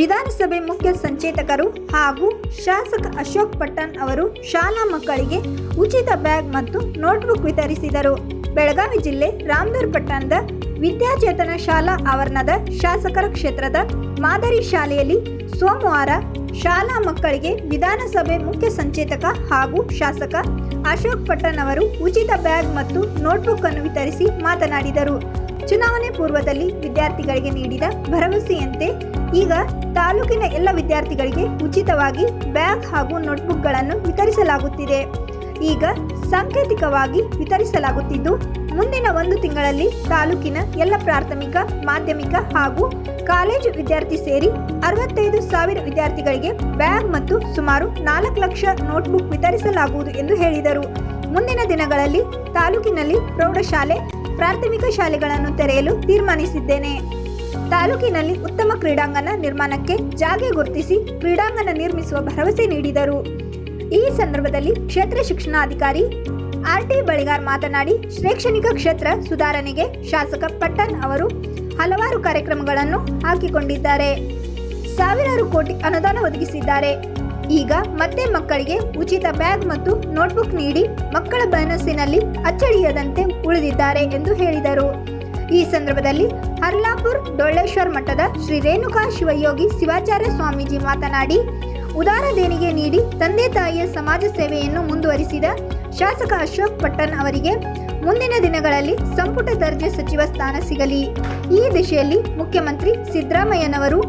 ವಿಧಾನಸಭೆ ಮುಖ್ಯ ಸಂಚೇತಕರು ಹಾಗೂ ಶಾಸಕ ಅಶೋಕ್ ಪಟ್ಟಣ್ ಅವರು ಶಾಲಾ ಮಕ್ಕಳಿಗೆ ಉಚಿತ ಬ್ಯಾಗ್ ಮತ್ತು ನೋಟ್ಬುಕ್ ವಿತರಿಸಿದರು. ಬೆಳಗಾವಿ ಜಿಲ್ಲೆ ರಾಮದೂರ್ ಪಟ್ಟಣದ ವಿದ್ಯಾಚೇತನ ಶಾಲಾ ಆವರಣದ ಶಾಸಕರ ಕ್ಷೇತ್ರದ ಮಾದರಿ ಶಾಲೆಯಲ್ಲಿ ಸೋಮವಾರ ಶಾಲಾ ಮಕ್ಕಳಿಗೆ ವಿಧಾನಸಭೆ ಮುಖ್ಯ ಸಂಚೇತಕ ಹಾಗೂ ಶಾಸಕ ಅಶೋಕ್ ಪಟ್ಟಣ್ ಅವರು ಉಚಿತ ಬ್ಯಾಗ್ ಮತ್ತು ನೋಟ್ಬುಕ್ ಅನ್ನು ವಿತರಿಸಿ ಮಾತನಾಡಿದರು. ಚುನಾವಣೆ ಪೂರ್ವದಲ್ಲಿ ವಿದ್ಯಾರ್ಥಿಗಳಿಗೆ ನೀಡಿದ ಭರವಸೆಯಂತೆ ಈಗ ತಾಲೂಕಿನ ಎಲ್ಲ ವಿದ್ಯಾರ್ಥಿಗಳಿಗೆ ಉಚಿತವಾಗಿ ಬ್ಯಾಗ್ ಹಾಗೂ ನೋಟ್ಬುಕ್ಗಳನ್ನು ವಿತರಿಸಲಾಗುತ್ತಿದೆ. ಈಗ ಸಾಂಕೇತಿಕವಾಗಿ ವಿತರಿಸಲಾಗುತ್ತಿದ್ದು, ಮುಂದಿನ ಒಂದು ತಿಂಗಳಲ್ಲಿ ತಾಲೂಕಿನ ಎಲ್ಲ ಪ್ರಾಥಮಿಕ, ಮಾಧ್ಯಮಿಕ ಹಾಗೂ ಕಾಲೇಜು ವಿದ್ಯಾರ್ಥಿ ಸೇರಿ ಅರವತ್ತೈದು ಸಾವಿರ ವಿದ್ಯಾರ್ಥಿಗಳಿಗೆ ಬ್ಯಾಗ್ ಮತ್ತು ಸುಮಾರು ನಾಲ್ಕು ಲಕ್ಷ ನೋಟ್ಬುಕ್ ವಿತರಿಸಲಾಗುವುದು ಎಂದು ಹೇಳಿದರು. ಮುಂದಿನ ದಿನಗಳಲ್ಲಿ ತಾಲೂಕಿನಲ್ಲಿ ಪ್ರೌಢಶಾಲೆ, ಪ್ರಾಥಮಿಕ ಶಾಲೆಗಳನ್ನು ತೆರೆಯಲು ತೀರ್ಮಾನಿಸಿದ್ದೇನೆ. ತಾಲೂಕಿನಲ್ಲಿ ಉತ್ತಮ ಕ್ರೀಡಾಂಗಣ ನಿರ್ಮಾಣಕ್ಕೆ ಜಾಗೆ ಗುರುತಿಸಿ ಕ್ರೀಡಾಂಗಣ ನಿರ್ಮಿಸುವ ಭರವಸೆ ನೀಡಿದರು. ಈ ಸಂದರ್ಭದಲ್ಲಿ ಕ್ಷೇತ್ರ ಶಿಕ್ಷಣಾಧಿಕಾರಿ ಆರ್ ಟಿ ಬಳಿಗಾರ್ ಮಾತನಾಡಿ, ಶೈಕ್ಷಣಿಕ ಕ್ಷೇತ್ರ ಸುಧಾರಣೆಗೆ ಶಾಸಕ ಪಟ್ಟಣ್ ಅವರು ಹಲವಾರು ಕಾರ್ಯಕ್ರಮಗಳನ್ನು ಹಾಕಿಕೊಂಡಿದ್ದಾರೆ. ಸಾವಿರಾರು ಕೋಟಿ ಅನುದಾನ ಒದಗಿಸಿದ್ದಾರೆ. ಈಗ ಮತ್ತೆ ಮಕ್ಕಳಿಗೆ ಉಚಿತ ಬ್ಯಾಗ್ ಮತ್ತು ನೋಟ್ಬುಕ್ ನೀಡಿ ಮಕ್ಕಳ ಮನಸ್ಸಿನಲ್ಲಿ ಅಚ್ಚಳಿಯದಂತೆ ಉಳಿದಿದ್ದಾರೆ ಎಂದು ಹೇಳಿದರು. ಈ ಸಂದರ್ಭದಲ್ಲಿ ಹರ್ಲಾಪುರ್ ಡೊಳ್ಳೇಶ್ವರ್ ಮಠದ ಶ್ರೀ ರೇಣುಕಾ ಶಿವಯೋಗಿ ಶಿವಾಚಾರ್ಯ ಸ್ವಾಮೀಜಿ ಮಾತನಾಡಿ, ಉದಾರ ದೇಣಿಗೆ ನೀಡಿ ತಂದೆ ತಾಯಿಯ ಸಮಾಜ ಸೇವೆಯನ್ನು ಮುಂದುವರಿಸಿದ ಶಾಸಕ ಅಶೋಕ್ ಪಟ್ಟಣ್ ಅವರಿಗೆ ಮುಂದಿನ ದಿನಗಳಲ್ಲಿ ಸಂಪುಟ ದರ್ಜೆ ಸಚಿವ ಸ್ಥಾನ ಸಿಗಲಿ. ಈ ದಿಶೆಯಲ್ಲಿ ಮುಖ್ಯಮಂತ್ರಿ ಸಿದ್ದರಾಮಯ್ಯನವರು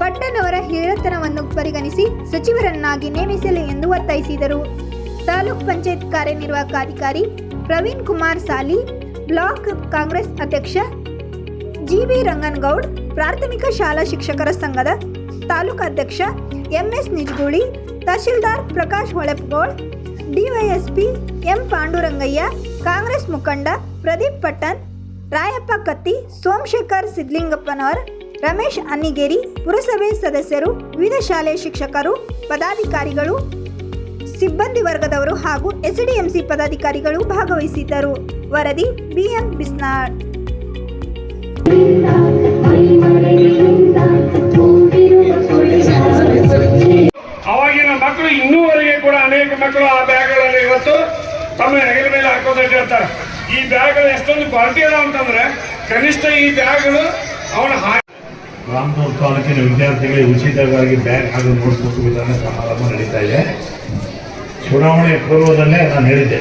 ಪಟ್ಟಣ್ ಅವರ ಹಿರಿಯತನವನ್ನು ಪರಿಗಣಿಸಿ ಸಚಿವರನ್ನಾಗಿ ನೇಮಿಸಲಿ ಎಂದು ಒತ್ತಾಯಿಸಿದರು. ತಾಲೂಕ್ ಪಂಚಾಯತ್ ಕಾರ್ಯನಿರ್ವಾಹಕ ಅಧಿಕಾರಿ ಪ್ರವೀಣ್ ಕುಮಾರ್ ಸಾಲಿ ಬ್ಲಾಕ್ ಕಾಂಗ್ರೆಸ್ ಅಧ್ಯಕ್ಷ ಜಿವಿ ರಂಗನಗೌಡ್, ಪ್ರಾಥಮಿಕ ಶಾಲಾ ಶಿಕ್ಷಕರ ಸಂಘದ ತಾಲೂಕು ಅಧ್ಯಕ್ಷ M S Nijaguli, tahsildar Prakash Holepagol, DYSP M. Pandurangaiah, Congress ಮುಖಂಡ ಪ್ರದೀಪ್ ಪಟ್ಟನ್ ರಾಯಪ್ಪ ಕತ್ತಿ, ಸೋಮಶೇಖರ್ ಸಿದ್ಲಿಂಗಪ್ಪನವರ್, ರಮೇಶ್ ಅನ್ನಿಗೇರಿ, ಪುರಸಭೆ ಸದಸ್ಯರು, ವಿವಿಧ ಶಾಲೆ ಶಿಕ್ಷಕರು, ಪದಾಧಿಕಾರಿಗಳು, ಸಿಬ್ಬಂದಿ ವರ್ಗದವರು ಹಾಗೂ ಎಸ್ಡಿಎಂಸಿ ಪದಾಧಿಕಾರಿಗಳು ಭಾಗವಹಿಸಿದ್ದರು. ವರದಿ ಬಿಎಂ ಬಿಸ್ನಾಳ್. ಅವಾಗಿನ ಮಕ್ಕಳು ಇನ್ನೂವರೆಗೆ ಕೂಡ ಅನೇಕ ಮಕ್ಕಳು ಆ ಬ್ಯಾಗ್ಗಳಲ್ಲಿ ಇವತ್ತು ತಮ್ಮ ಹೆಗಲ ಮೇಲೆ ಹಾಕೋದಕ್ಕೆ ಹೇಳ್ತಾರೆ ಈ ಬ್ಯಾಗ್ಗಳು ಎಷ್ಟೊಂದು ಕ್ವಾಲಿಟಿ ಅದಾವ ಅಂತಂದ್ರೆ ಕನಿಷ್ಠ ಈ ಬ್ಯಾಗ್ಗಳು ಅವನ ರಾಮನೂರ್ ತಾಲೂಕಿನ ವಿದ್ಯಾರ್ಥಿಗಳಿಗೆ ಉಚಿತವಾಗಿ ಬ್ಯಾಗ್ ಹಾಗೂ ನೋಟ್ಬುಕ್ ವಿಧಾನ ಸಮಾರಂಭ ನಡೀತಾ ಇದೆ. ಚುನಾವಣೆ ಪೂರ್ವದಲ್ಲೇ ನಾನು ಹೇಳಿದ್ದೆ.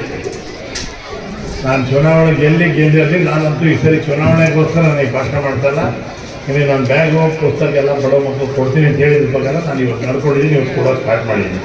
ನಾನು ಚುನಾವಣೆ ಗೆಲ್ಲಿ ಗೆದ್ದಿರಲಿ ನಾನಂತೂ ಈ ಸರಿ ಚುನಾವಣೆಗೋಸ್ಕರ ನನಗೆ ಭಾಷಣ ಮಾಡ್ತಾಯಿಲ್ಲ. ಇಲ್ಲಿ ನಾನು ಬ್ಯಾಗು ಪುಸ್ತಕ ಎಲ್ಲ ಬಡವ ಮಕ್ಕಳು ಕೊಡ್ತೀನಿ ಅಂತ ಹೇಳಿದ ಪ್ರಕಾರ ನಾನು ಇವತ್ತು ನಡ್ಕೊಂಡಿದ್ದೀನಿ, ಇವತ್ತು ಕೂಡ ಸ್ಟಾರ್ಟ್ ಮಾಡಿದ್ದೀನಿ.